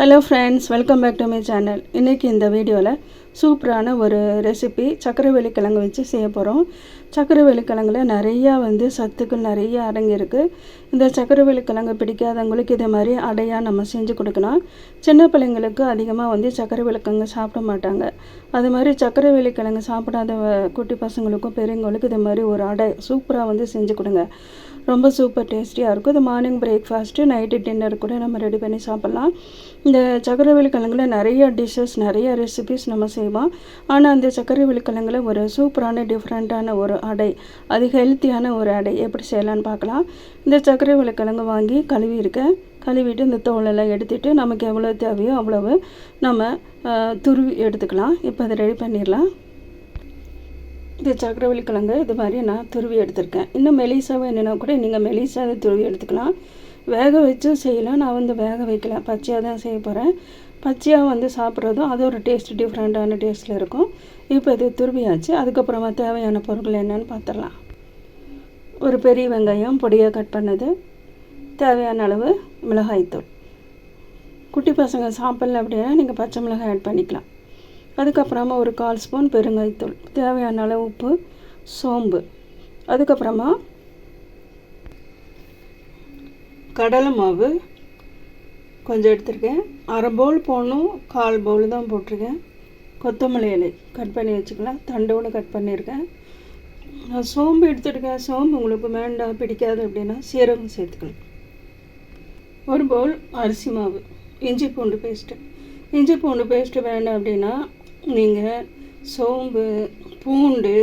Hello friends welcome back to my channel இன்றைக்கி இந்த வீடியோவில் சூப்பரான ஒரு ரெசிபி சக்கரவள்ளி கிழங்கு வச்சு செய்ய போகிறோம் சக்கரவள்ளி கிழங்குல நிறையா வந்து சத்துக்கள் நிறைய அடங்கியிருக்கு. இந்த சக்கரவள்ளி கிழங்கு பிடிக்காதவங்களுக்கு இதே மாதிரி அடையாக நம்ம செஞ்சு கொடுக்கலாம். சின்ன பிள்ளைங்களுக்கு அதிகமாக வந்து சக்கரவள்ளி கிழங்கு சாப்பிட மாட்டாங்க. அது மாதிரி சக்கரவள்ளி கிழங்கு சாப்பிடாத குட்டி பசங்களுக்கும் பெரியவங்களுக்கும் இதே மாதிரி ஒரு அடை சூப்பராக வந்து செஞ்சு கொடுங்க. ரொம்ப சூப்பர் டேஸ்டியாக இருக்கும். இது மார்னிங் பிரேக்ஃபாஸ்ட்டு நைட்டு டின்னர் கூட நம்ம ரெடி பண்ணி சாப்பிட்லாம். இந்த சக்கரவள்ளி கிழங்குல நிறைய டிஷ்ஷஸ் நிறைய ரெசிபிஸ் நம்ம செய்வோம். ஆனால் அந்த சக்கரவள்ளி கிழங்குல ஒரு சூப்பரான டிஃப்ரெண்ட்டான ஒரு அடை அது ஹெல்த்தியான ஒரு அடை எப்படி செய்யலான்னு பார்க்கலாம். இந்த சக்கரவள்ளி கிழங்கு வாங்கி கழுவி இருக்கேன் கழுவிட்டு இந்த தோலெல்லாம் எடுத்துகிட்டு நமக்கு எவ்வளோ தேவையோ அவ்வளவு நம்ம துருவி எடுத்துக்கலாம். இப்போ அதை ரெடி பண்ணிடலாம். இது சக்கரவள்ளி கிழங்கு இது மாதிரி நான் துருவி எடுத்திருக்கேன். இன்னும் மெலிசா வேணும்னா கூட நீங்கள் மெலிசா துருவி எடுத்துக்கலாம். வேக வச்சும் செய்யலாம். நான் வந்து வேக வைக்கல. பச்சையாக தான் செய்ய போகிறேன் பச்சையாக வந்து சாப்பிட்றதும் அது ஒரு டேஸ்ட் டிஃப்ரெண்ட்டான டேஸ்ட்டில் இருக்கும். இப்போ இது துருவியாச்சு. அதுக்கப்புறமா தேவையான பொருட்கள் என்னென்னு பார்த்துடலாம் ஒரு பெரிய வெங்காயம் பொடியாக கட் பண்ணது. தேவையான அளவு மிளகாய்த்தூள். குட்டி பசங்க சாப்பிடல அப்படின்னா நீங்கள் பச்சை மிளகாய் ஆட் பண்ணிக்கலாம். அதுக்கப்புறமா ஒரு கால் ஸ்பூன் பெருங்காயத்தூள் தேவையான அளவு உப்பு சோம்பு. அதுக்கப்புறமா கடலை மாவு கொஞ்சம் எடுத்திருக்கேன். அரை பவுல் போடணும் கால் பவுல் தான் போட்டிருக்கேன். கொத்தமல்லி இலை கட் பண்ணி வச்சுக்கலாம். தண்டோடு கட் பண்ணியிருக்கேன். நான் சோம்பு எடுத்துருக்கேன். சோம்பு உங்களுக்கு வேண்டாம் பிடிக்காது அப்படின்னா சீரகம் சேர்த்துக்கலாம். ஒரு பவுல் அரிசி மாவு இஞ்சி பூண்டு பேஸ்ட்டு இஞ்சி பூண்டு பேஸ்ட்டு வேண்டாம் அப்படின்னா நீங்கள் சோம்பு பூண்டு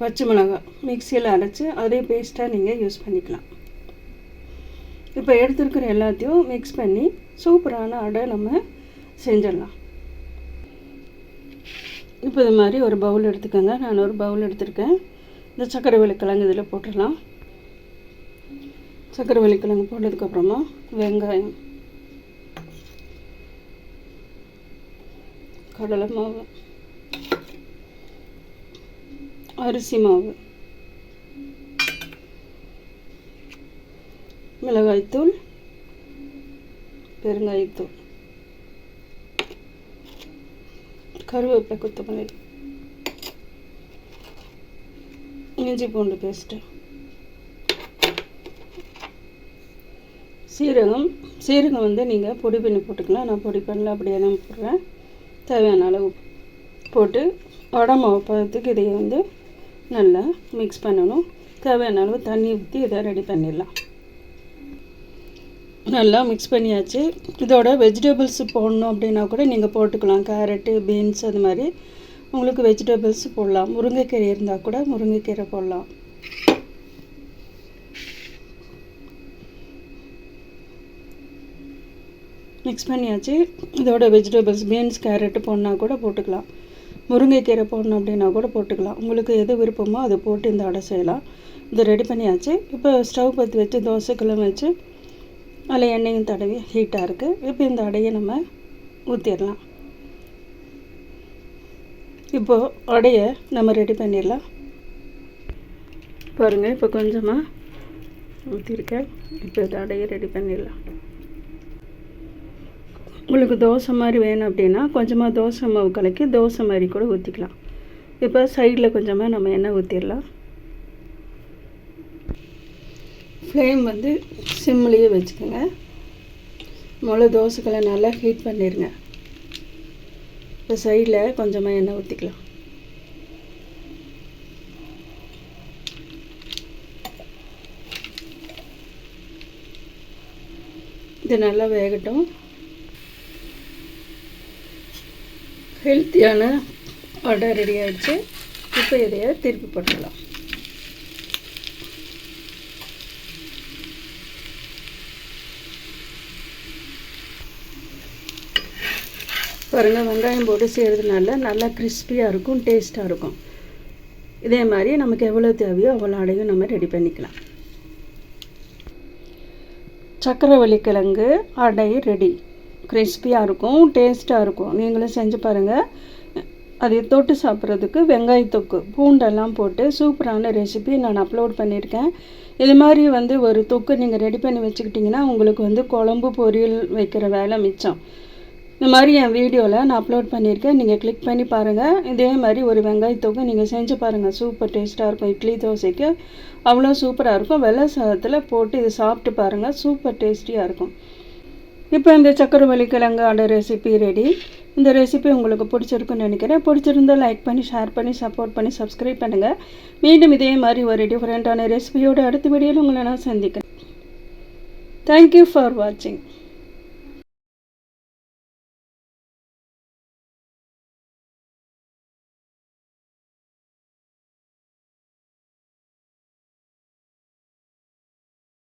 பச்சை மிளகாய் மிக்சியில் அரைச்சி அதே பேஸ்ட்டாக நீங்கள் யூஸ் பண்ணிக்கலாம். இப்போ எடுத்துருக்கிற எல்லாத்தையும் மிக்ஸ் பண்ணி சூப்பரான அடை நம்ம செஞ்சிடலாம். இப்போ இது மாதிரி ஒரு பவுல் எடுத்துக்கோங்க. நான் ஒரு பவுல் எடுத்திருக்கேன். இந்த சக்கரை கிழங்கு இதில் போட்டுடலாம். சக்கரை வெள்ளிக்கிழங்கு போட்டதுக்கப்புறமா வெங்காயம். கடலை மாவு அரிசி மாவு மிளகாய்த்தூள் பெருங்காயத்தூள் கருவேப்பிலை கொத்தமல்லி இஞ்சி பூண்டு பேஸ்ட்டு சீரகம் சீரகம் வந்து நீங்கள் பொடி பண்ணி போட்டுக்கலாம். நான் பொடி பண்ணல அப்படியே தான் போடுறேன். தேவையான அளவு போட்டு வடை மாவு பதத்துக்கு இதை வந்து நல்லா மிக்ஸ் பண்ணணும். தேவையான அளவு தண்ணி ஊற்றி இதை ரெடி பண்ணிடலாம். நல்லா மிக்ஸ் பண்ணியாச்சு. இதோட வெஜிடபிள்ஸ் போடணும் அப்படின்னா கூட நீங்கள் போட்டுக்கலாம். கேரட்டு பீன்ஸ் அது மாதிரி. உங்களுக்கு வெஜிடபிள்ஸ் போடலாம். முருங்கைக்கீரை இருந்தால் கூட முருங்கைக்கீரை போடலாம். மிக்ஸ் பண்ணியாச்சு. இதோட வெஜிடபிள்ஸ் பீன்ஸ் கேரட்டு போடனா கூட போட்டுக்கலாம். முருங்கைக்கீரை போடணும் அப்படின்னா கூட போட்டுக்கலாம். உங்களுக்கு எது விருப்பமோ அதை போட்டு இந்த அடை செய்யலாம். இது ரெடி பண்ணியாச்சு. இப்போ ஸ்டவ் பற்றி வச்சு தோசைக்கெல்லாம் வச்சு அதில் எண்ணெயும் தடவி ஹீட்டாக இருக்குது இப்போ இந்த அடையை நம்ம ஊற்றிடலாம் இப்போது அடையை நம்ம ரெடி பண்ணிடலாம். பாருங்கள் இப்போ கொஞ்சமாக ஊற்றிருக்கேன் இப்போ இந்த அடையை ரெடி பண்ணிடலாம். உங்களுக்கு தோசை மாதிரி வேணும் அப்படின்னா கொஞ்சமாக தோசை மாவு கலக்கி தோசை மாதிரி கூட ஊற்றிக்கலாம் இப்போ சைடில் கொஞ்சமாக நம்ம எண்ணெய் ஊற்றிடலாம் ஃப்ளேம் வந்து சிம்லேயே வச்சுக்கோங்க. முதல்ல தோசைக்களை நல்லா ஹீட் பண்ணிடுங்க இப்போ சைடில் கொஞ்சமாக எண்ணெய் ஊற்றிக்கலாம் இது நல்லா வேகட்டும். ஹெல்த்தியான அடை ரெடி ஆகிடுச்சு இப்போ இதைய திருப்பி போட்டுடலாம் பாருங்கள் வெங்காயம் போட்டு செய்கிறதுனால நல்லா கிறிஸ்பியாக இருக்கும் டேஸ்ட்டாக இருக்கும். இதே மாதிரி நமக்கு எவ்வளோ தேவையோ அவ்வளோ அடையும் நம்ம ரெடி பண்ணிக்கலாம். சக்கரவள்ளி கிழங்கு அடை ரெடி கிறிஸ்பியாக இருக்கும் டேஸ்ட்டாக இருக்கும். நீங்களும் செஞ்சு பாருங்கள் அதை தொட்டு சாப்பிட்றதுக்கு வெங்காயத்தொக்கு பூண்டெல்லாம் போட்டு சூப்பரான ரெசிபி நான் அப்லோட் பண்ணியிருக்கேன். இது மாதிரி வந்து ஒரு தொக்கு நீங்கள் ரெடி பண்ணி வச்சுக்கிட்டிங்கன்னா உங்களுக்கு வந்து குழம்பு பொரியல் வைக்கிற வேலை மிச்சம். இந்த மாதிரி என் வீடியோவில் நான் அப்லோட் பண்ணியிருக்கேன். நீங்கள் கிளிக் பண்ணி பாருங்கள் இதே மாதிரி ஒரு வெங்காய நீங்கள் செஞ்சு பாருங்கள் சூப்பர் டேஸ்ட்டாக இருக்கும். இட்லி தோசைக்கு அவ்வளோ சூப்பராக இருக்கும். வெள்ளை சாதத்தில் போட்டு இது சாப்பிட்டு பாருங்கள் சூப்பர் டேஸ்டியாக இருக்கும். இப்போ இந்த சக்கரவள்ளி கிழங்கு ஆட ரெசிபி ரெடி இந்த ரெசிபி உங்களுக்கு பிடிச்சிருக்குன்னு நினைக்கிறேன். பிடிச்சிருந்தால் லைக் பண்ணி ஷேர் பண்ணி சப்போர்ட் பண்ணி சப்ஸ்கிரைப் பண்ணுங்கள் மீண்டும் இதே மாதிரி ஒரு டிஃப்ரெண்ட்டான ரெசிபியோட அடுத்த வீடியோவில் உங்களை நான் சந்திக்கிறேன். தேங்க்யூ ஃபார் வாட்சிங்